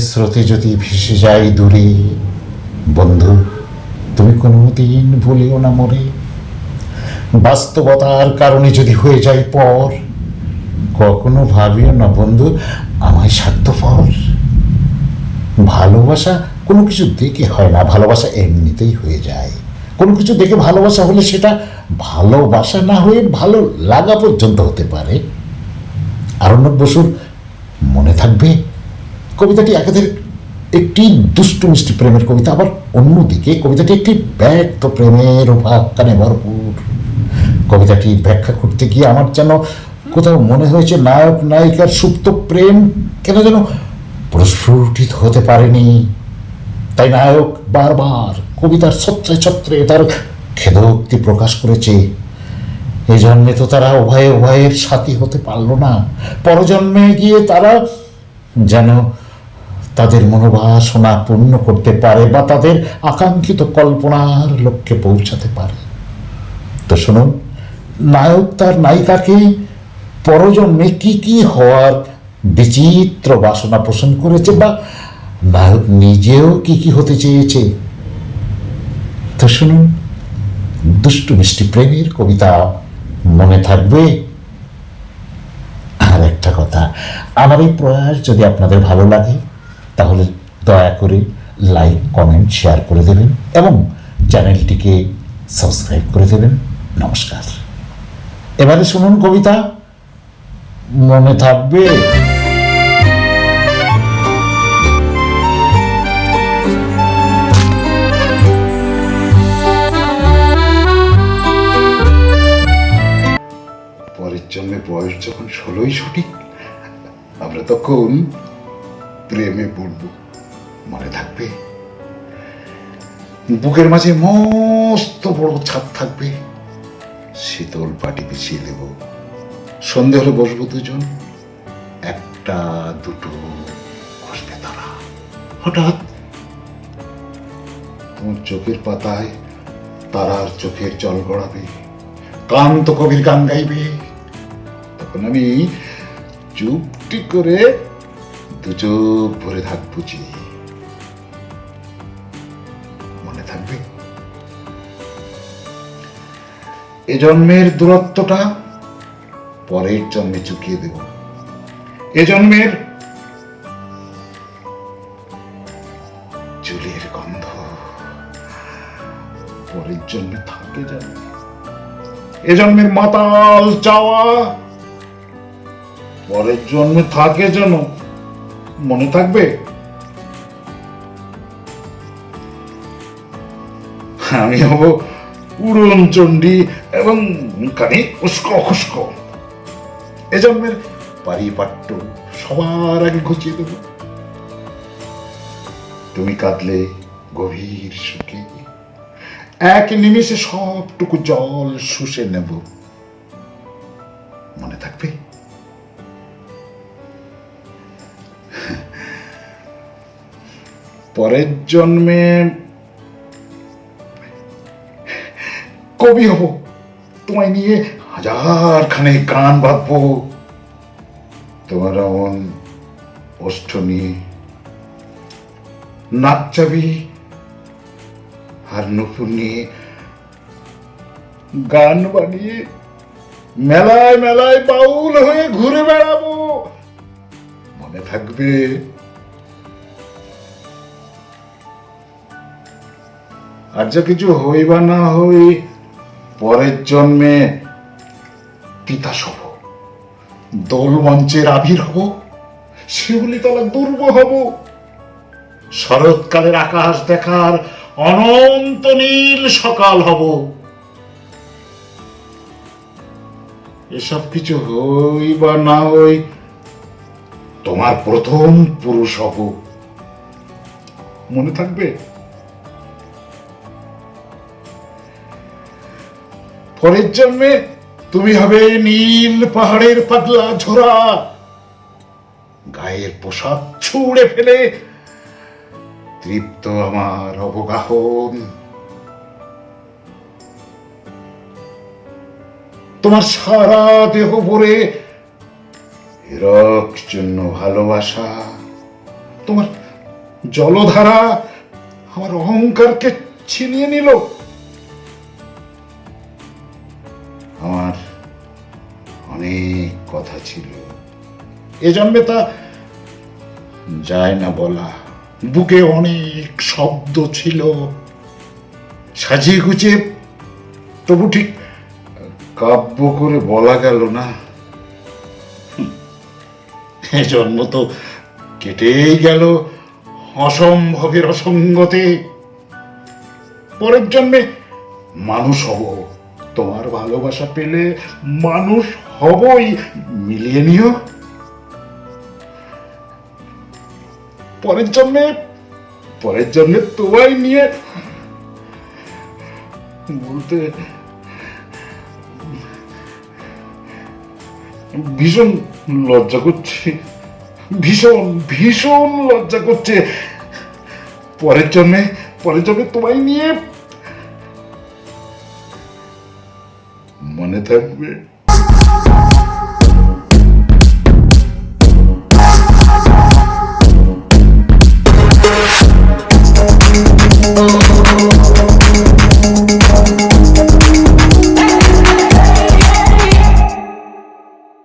স্রোতে যদি ভেসে যাই দূরে, বন্ধু, তুমি কোনোদিন ভুলিও না মরে। বাস্তবতার কারণে যদি হয়ে যায় পর, কখনো ভাবিও না বন্ধু, আমায় স্বার্থপর। ভালোবাসা কোনো কিছু দেখে হয় না, ভালোবাসা এমনিতেই হয়ে যায়। কোনো কিছু দেখে ভালোবাসা হলে সেটা ভালোবাসা না হয়ে ভালো লাগা পর্যন্ত হতে পারে। আরণ্যক বসুর মনে থাকবে কবিতাটি একাদের একটি দুষ্টু মিষ্টি প্রেমের কবিতা, আবার অন্যদিকে কবিতাটি একটি ব্যক্ত প্রেমের ভাবকানে ভরপুর। কবিতাটি ব্যাখ্যা করতে গিয়ে আমার যেন কোথাও মনে হয়েছে, নায়ক, নায়িকার সুপ্ত প্রেম কেন যেন প্রস্ফুটিত হতে পারেনি। তাই নায়ক বারবার কবিতার ছত্রে ছত্রে তার খেদোক্তি প্রকাশ করেছে। এই জন্মে তো তারা উভয়ে উভয়ের সাথী হতে পারল না, পরজন্মে গিয়ে তারা যেন তাদের মনোবাসনা পূর্ণ করতে পারে বা তাদের আকাঙ্ক্ষিত কল্পনার লক্ষ্যে পৌঁছাতে পারে। তো শুনুন, নায়ক তার নায়িকাকে পরজন্মে কি কি হওয়ার বিচিত্র বাসনা পোষণ করেছে বা নায়ক নিজেও কি কি হতে চেয়েছে? তো শুনুন, দুষ্টু মিষ্টি প্রেমের কবিতা মনে থাকবে। আর একটা কথা, আমার এই প্রয়াস যদি আপনাদের ভালো লাগে তাহলে দয়া করে লাইক কমেন্ট শেয়ার করে দেবেন এবং চ্যানেলটিকে সাবস্ক্রাইব করে দেবেন। নমস্কার। এবারে শুনুন কবিতা। মনে থাকবে। পরের জন্মে বয়স যখন ষোলোই সঠিক, আমরা তখন প্রেমে পড়ব। মনে থাকবে? বুকের মাঝে মস্ত বড় ছাদ থাকবে। শীতল পাটি বিছিয়ে দেব। সন্ধে হলে বসবো দুজন। একটা, দুটো বসবে তারা। হঠাৎ তোমার চোখের পাতায় তারার চোখের জল গড়াবে। কান্ত কবির গান গাইবে। তখন আমি চুপটি করে দু চোখ ভরে থাকব যে। মনে থাকবে? এ জন্মের দূরত্বটা পরের জন্মে চুকিয়ে দেব। এ জন্মের চুলের গন্ধ পরের জন্মে থাকে যাবে এ জন্মের মাতাল চাওয়া পরের জন্মে থাকে যেন। মনে থাকবে? আমি হব উড়ন চণ্ডী এবং কানে উস্কো খুস্কো। এ জন্মের পারিপাট্য সবার আগে ঘুচিয়ে দেব। তুমি কাঁদলে গভীর সুখে। এক নিমিষে সবটুকু জল শুষে নেব। মনে থাকবে? পরের জন্মে কবি হব। তোমায় নিয়ে হাজার খানে গান বাঁধবো তোমার এমন ওষ্ঠ নিয়ে নাচ যাবি আর নতুন নিয়ে গান বানিয়ে মেলায় মেলায় বাউল হয়ে ঘুরে বেড়াবো। মনে থাকবে আর যা কিছু হই বা না হই, পরের জন্মে হব দোল মঞ্চের আবির হব, শিউলি তলা দুর্গ হব। শরৎকালের আকাশ দেখার অনন্ত নীল সকাল হব। এসব কিছু হই বা না হই, তোমার প্রথম পুরুষ হব। মনে থাকবে? পরের জন্মে তুমি হবে নীল পাহাড়ের পাতলা ঝোড়া। গায়ের পোশাক ছুঁড়ে ফেলে তৃপ্ত আমার অবগাহন। তোমার সারা দেহ ভরে এরক জন্য ভালোবাসা। তোমার জলধারা আমার অহংকারকে ছিনিয়ে নিল। কথা ছিল। এ জন্মে তা যায় না বলা। বুকে অনেক শব্দ ছিল। সাজিয়ে গুছিয়ে তবু ঠিক কাব্য করে বলা গেল না। এ জন্ম তো কেটেই গেল অসম্ভবের অসঙ্গতে। পরের জন্মে মানুষ হব। তোমার ভালোবাসা পেলে মানুষ হবই, মিলিয়ে নিও। পরের জন্মে পরের জন্মে তোমায় নিয়ে বলতে ভীষণ লজ্জা করছে, ভীষণ ভীষণ লজ্জা করছে। পরের জন্মে পরের জন্মে তোমায় নিয়ে মনে থাকবে।